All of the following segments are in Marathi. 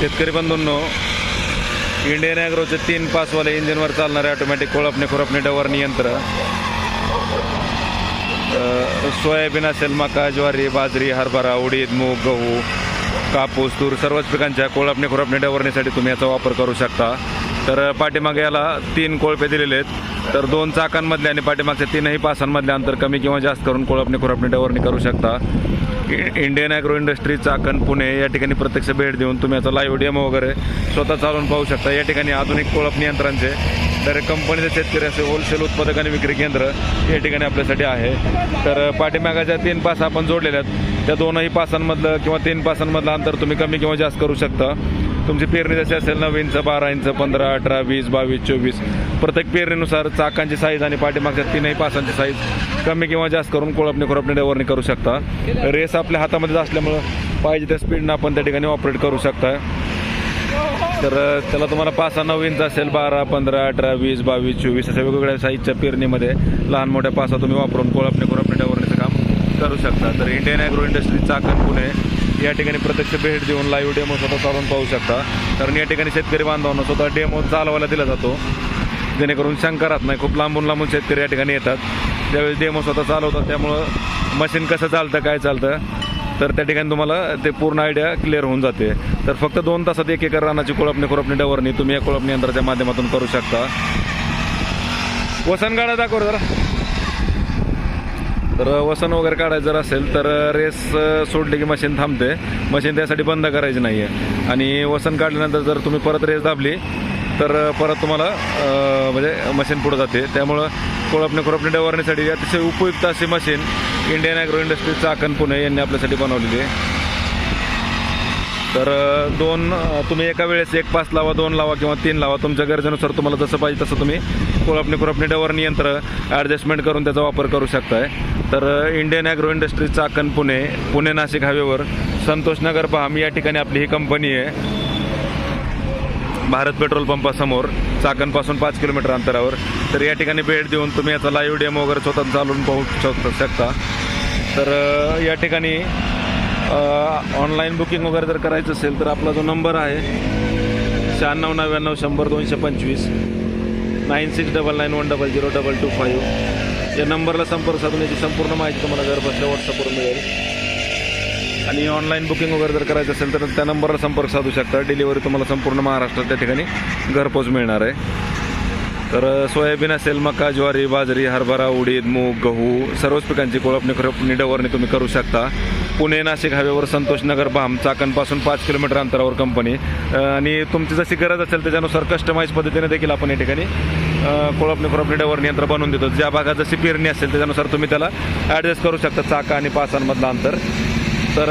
शेतकरी बंधूंनो इंडियन ॲग्रोचे तीन पासवाले इंजिनवर चालणारे ऑटोमॅटिक कोळपणे खुरपणे डवरणी यंत्र सोयाबीन असेल मका ज्वारी बाजरी हरभरा उडीद मूग गहू कापूस तूर सर्वच पिकांच्या कोळपणे खुरपणे डवरणीसाठी तुम्ही याचा वापर करू शकता. तर पाठीमागे याला तीन कोळपे दिलेले आहेत. तर दोन चाकांमधले आणि पाठीमागच्या तीनही पासांमधले अंतर कमी किंवा जास्त करून कोळपणी खुरपणी डवरणी करू शकता. इ- Indian agro industry Chakan Pune या ठिकाणी प्रत्यक्ष भेट देऊन तुम्ही याचा लाईव्ह डेमो वगैरे स्वतः चालवून पाहू शकता. या ठिकाणी आधुनिक कोळपणी यंत्रांचे तर कंपनीचे शेतकरी असे होलसेल उत्पादक आणि विक्री केंद्र या ठिकाणी आपल्यासाठी आहे. तर पाठीमागाच्या तीन पास आपण जोडलेल्या आहेत. त्या दोनही पासांमधलं किंवा तीन पासांमधलं अंतर तुम्ही कमी किंवा जास्त करू शकता. तुमची पेरणी जशी असेल नऊ इंच बारा इंच पंधरा अठरा वीस बावीस चोवीस. प्रत्येक पेरणीनुसार चाकांची साईज आणि पाठीमागच्या तीनही पासांची साईज कमी किंवा जास्त करून कोळपणी खुरपणी डवरणी करू शकता. रेस आपल्या हातामध्येच असल्यामुळं पाहिजे त्या स्पीडनं आपण त्या ठिकाणी ऑपरेट करू शकता. तर त्याला तुम्हाला पाच सहा नऊ इंच असेल बारा पंधरा अठरा वीस बावीस चोवीस अशा वेगवेगळ्या साईजच्या पेरणीमध्ये लहान मोठ्या पासा तुम्ही वापरून कोळपणे खुरपणे करू शकता. तर Indian agro industry Chakan Pune या ठिकाणी प्रत्यक्ष भेट देऊन लाईव्ह डेमो स्वतः चालवून पाहू शकता. कारण या ठिकाणी शेतकरी बांधवांना स्वतः डेमो चालवायला दिला जातो. जेणेकरून शंका राहत नाही खूप लांबून लांबून शेतकरी या ठिकाणी येतात. ज्यावेळेस डेमो स्वतः चालवतात त्यामुळं मशीन कसं चालतं काय चालतं तर त्या ठिकाणी तुम्हाला ते पूर्ण आयडिया क्लिअर होऊन जाते. तर फक्त दोन तासात एक एकर रानाची कोळपणी खुरपणी डवरणी तुम्ही या कोळपणी यंत्राच्या माध्यमातून करू शकता. वसनगाडा दाखव जरा. तर वसन वगैरे काढायचं जर असेल तर रेस सोडली की मशीन थांबते. मशीन त्यासाठी बंद करायची नाही आहे आणि वसन काढल्यानंतर जर तुम्ही परत रेस दाबली तर परत तुम्हाला म्हणजे मशीन पुढे जाते. त्यामुळं कोळपणे कोळपणे डवरण्यासाठी अतिशय उपयुक्त अशी machine Indian agro industry Chakan Pune यांनी आपल्यासाठी बनवलेली आहे. तर दोन तुम्ही एका वेळेस एक पाच लावा दोन लावा किंवा तीन लावा. तुमच्या गरजेनुसार तुम्हाला जसं पाहिजे तसं तुम्ही कोळपणी खुरपणी डवरणी यंत्र ॲडजस्टमेंट करून त्याचा वापर करू शकताय. तर Indian agro industry Chakan Pune Pune Nashik हायवेवर. पहा मी या ठिकाणी आपली ही कंपनी आहे. भारत पेट्रोल पंपासमोर चाकणपासून पाच किलोमीटर अंतरावर. तर या ठिकाणी भेट देऊन तुम्ही याचा लाईव्ह डेमो वगैरे स्वतः चालवून पाहू शक- शकता. तर या ठिकाणी ऑनलाईन बुकिंग वगैरे जर करायचं असेल तर आपला जो नंबर आहे शहाण्णव नव्याण्णव शंभर दोनशे पंचवीस. Nine six double nine one double zero double two five या नंबरला संपर्क साधून याची संपूर्ण माहिती तुम्हाला घर बसल्या व्हॉट्सअपवर मिळेल आणि ऑनलाईन बुकिंग वगैरे जर करायचं असेल तर त्या नंबरला संपर्क साधू शकता डिलिव्हरी तुम्हाला संपूर्ण महाराष्ट्रात त्या ठिकाणी घरपोच मिळणार आहे तर सोयाबीन असेल मका ज्वारी बाजरी हरभरा उडीद मूग गहू सर्वच पिकांची कोळपणी खरपणी डवरणी तुम्ही करू शकता पुणे नाशिक हायवेवर संतोष नगर भाम चाकणपासून पाच किलोमीटर अंतरावर कंपनी आणि तुमची जशी गरज असेल त्याच्यानुसार कस्टमाइज पद्धतीने देखील आपण या ठिकाणी कोळपणी खुरपणी डवर यंत्र बनवून देतो. ज्या भागात जशी पेरणी असेल त्याच्यानुसार तुम्ही त्याला ॲडजस्ट करू शकता चाका आणि पासांमधलं अंतर. तर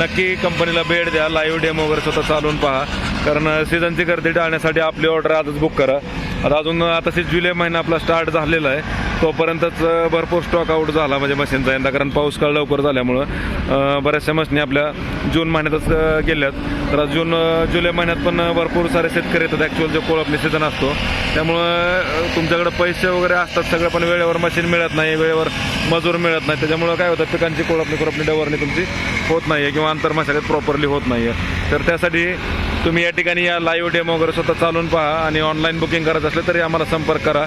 नक्की कंपनीला भेट द्या. लाईव्ह डेमो वगैरे स्वतः चालवून पहा. कारण सीझनची गर्दी टाळण्यासाठी आपली ऑर्डर आजच बुक करा. आता अजून आता जुलै महिना आपला स्टार्ट झालेला आहे. तोपर्यंतच भरपूर स्टॉक आउट झाला म्हणजे मशीनचा. यंदा कारण पाऊस काळ लवकर झाल्यामुळं बऱ्याचशा मशीनी आपल्या जून महिन्यातच गेल्यात. तर जून जुलै महिन्यात पण भरपूर सारे शेतकरी येतात. ॲक्च्युअल जो कोळपणी सीझन असतो त्यामुळं तुमच्याकडे पैसे वगैरे असतात सगळं पण वेळेवर मशीन मिळत नाही वेळेवर मजूर मिळत नाही. त्याच्यामुळं काय होतं पिकांची कोळपणी कोळपणी डवरणी तुमची होत नाही आहे किंवा आंतरमशागत प्रॉपरली होत नाही आहे तर त्यासाठी तुम्ही या ठिकाणी या लाईव्ह डेमो वगैरे स्वतः चालून पहा आणि ऑनलाईन बुकिंग करायचं असलं तरी आम्हाला संपर्क करा.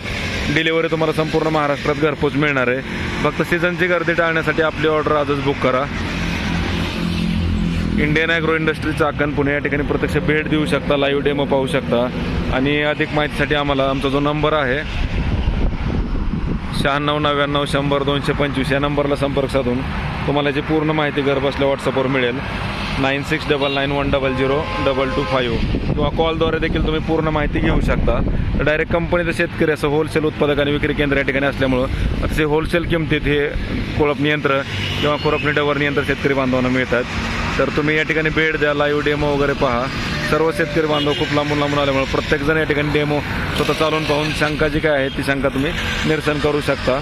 डिलिव्हरी तुम्हाला संपूर्ण महाराष्ट्रात घरपोच मिळणार आहे. फक्त सीझनची गर्दी टाळण्यासाठी आपली ऑर्डर आजच बुक करा. Indian agro industry Chakan Pune या ठिकाणी प्रत्यक्ष भेट देऊ शकता लाईव्ह डेमो पाहू शकता. आणि अधिक माहितीसाठी आम्हाला आमचा जो नंबर आहे शहाण्णव नव्याण्णव शंभर दोनशे पंचवीस या नंबरला संपर्क साधून तुम्हाला जी पूर्ण माहिती घरबसल्या व्हॉट्सअपवर मिळेल nine six double nine one double zero double two five किंवा कॉलद्वारे देखील तुम्ही पूर्ण माहिती घेऊ शकता तर डायरेक्ट कंपनीचं शेतकरी असं होलसेल उत्पादक आणि विक्री केंद्र या ठिकाणी असल्यामुळं अतिशय होलसेल किमतीत हे कोळपणी यंत्र किंवा कोळपणी डवरणी यंत्र शेतकरी बांधवांना मिळतात तर तुम्ही या ठिकाणी भेट द्या लाईव्ह डेमो वगैरे पहा सर्व शेतकरी बांधव खूप लांबून लांबून आल्यामुळे प्रत्येकजण या ठिकाणी डेमो स्वतः चालून पाहून शंका जी काय आहे ती शंका तुम्ही निरसन करू शकता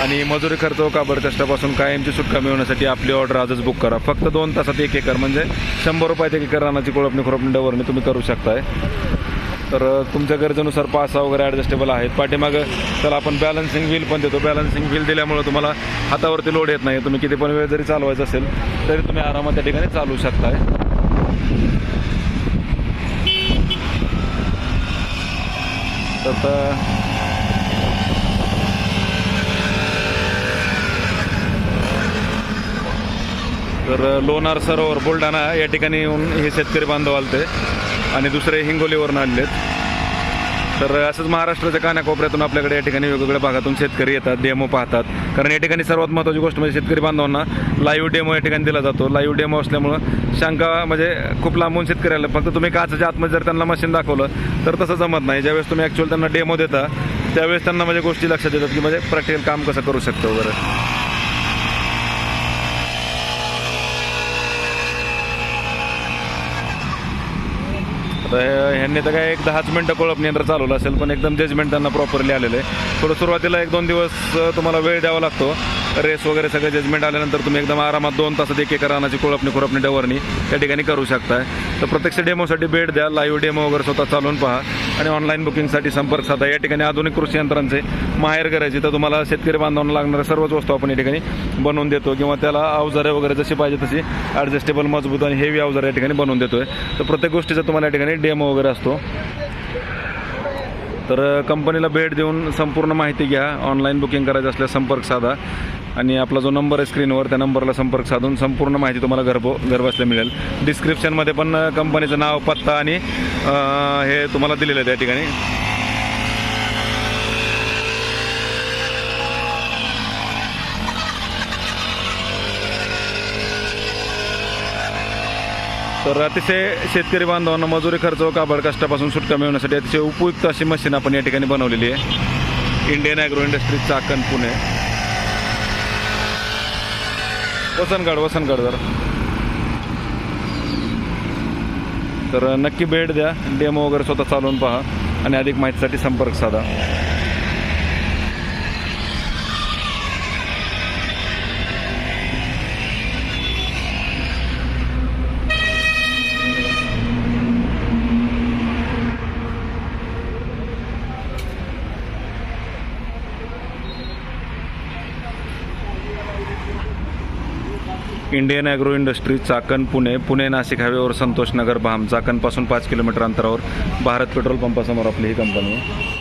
आणि मजुरी खर्च काबर कष्टापासून कायमची सुटका मिळवण्यासाठी आपली ऑर्डर आजच बुक करा. फक्त दोन तासात एक एकर म्हणजे शंभर रुपयात एक एकर रानाची कोळपणी खोरपणी डवरणी तुम्ही करू शकताय. तर तुमच्या गरजेनुसार पासा वगैरे ॲडजस्टेबल आहेत. पाठीमागं त्याला आपण बॅलन्सिंग व्हील पण देतो. बॅलन्सिंग व्हील दिल्यामुळे तुम्हाला हातावरती लोड येत नाही. तुम्ही किती पण वेळ जरी चालवायचं असेल तरी तुम्ही आरामात त्या ठिकाणी चालवू शकताय. तर तर लोणार सरोवर बुलढाणा या ठिकाणी येऊन हे शेतकरी बांधव आलते आणि दुसरे हिंगोलीवरून आलेत तर असंच महाराष्ट्राच्या कानाकोपऱ्यातून आपल्याकडे या ठिकाणी वेगवेगळ्या भागातून शेतकरी येतात डेमो पाहतात. कारण या ठिकाणी सर्वात महत्त्वाची गोष्ट म्हणजे शेतकरी बांधवांना लाईव्ह डेमो या ठिकाणी दिला जातो. लाईव्ह डेमो असल्यामुळं शंका म्हणजे खूप लांबून शेतकऱ्याला फक्त तुम्ही काचाच्या आतमध्ये जर त्यांना मशीन दाखवलं तर तसं जमत नाही. ज्यावेळेस तुम्ही ॲक्च्युअल त्यांना डेमो देता त्यावेळेस त्यांना म्हणजे गोष्टी लक्षात येतात की म्हणजे प्रॅक्टिकल काम कसं करू शकतो वगैरे. तर ह्यांनी तर काय एक दहाच मिनटं कोळप नियंत्रण चालवलं असेल पण एकदम जजमेंट त्यांना प्रॉपरली आलेलं आहे. थोडं सुरुवातीला एक दोन दिवस तुम्हाला वेळ द्यावा लागतो. रेस वगैरे सगळं जजमेंट आल्यानंतर तुम्ही एकदम आरामात दोन तासात एक एक रानाची कोळपणी खुरपणी डवरणी या ठिकाणी करू शकताय. तर प्रत्यक्ष डेमोसाठी भेट द्या लाईव्ह डेमो वगैरे स्वतः चालवून पहा आणि ऑनलाईन बुकिंगसाठी संपर्क साधा. या ठिकाणी आधुनिक कृषी यंत्रांचे माहेर करायची तर तुम्हाला शेतकरी बांधवांना लागणाऱ्या सर्वच वस्तू आपण या ठिकाणी बनवून देतो किंवा त्याला अवजारे वगैरे जशी पाहिजे तशी ॲडजस्टेबल मजबूत आणि हेवी अवजार या ठिकाणी बनवून देतोय. तर प्रत्येक गोष्टीचा तुम्हाला या ठिकाणी डेमो वगैरे असतो. तर कंपनीला भेट देऊन संपूर्ण माहिती घ्या. ऑनलाईन बुकिंग करायचं असल्यास संपर्क साधा. आणि आपला जो नंबर आहे स्क्रीनवर त्या नंबरला संपर्क साधून संपूर्ण माहिती तुम्हाला घरपो घरबसल्या मिळेल. डिस्क्रिप्शनमध्ये पण कंपनीचं नाव पत्ता आणि हे तुम्हाला दिलेलं आहे त्या ठिकाणी. तर अतिशय शेतकरी बांधवांना मजुरी खर्च व काबड कष्टापासून सुटका मिळवण्यासाठी अतिशय उपयुक्त अशी मशीन आपण या ठिकाणी बनवलेली आहे. Indian agro industry Chakan Pune. Vasangad Vasangad जर. तर नक्की भेट द्या. डेमो वगैरे स्वतः चालवून पहा आणि अधिक माहितीसाठी संपर्क साधा. Indian agro industry Chakan Pune. Pune Nashik हायवेवर संतोष नगर भाम. चाकणपासून पाच किलोमीटर अंतरावर भारत पेट्रोल पंपासमोर आपली ही कंपनी आहे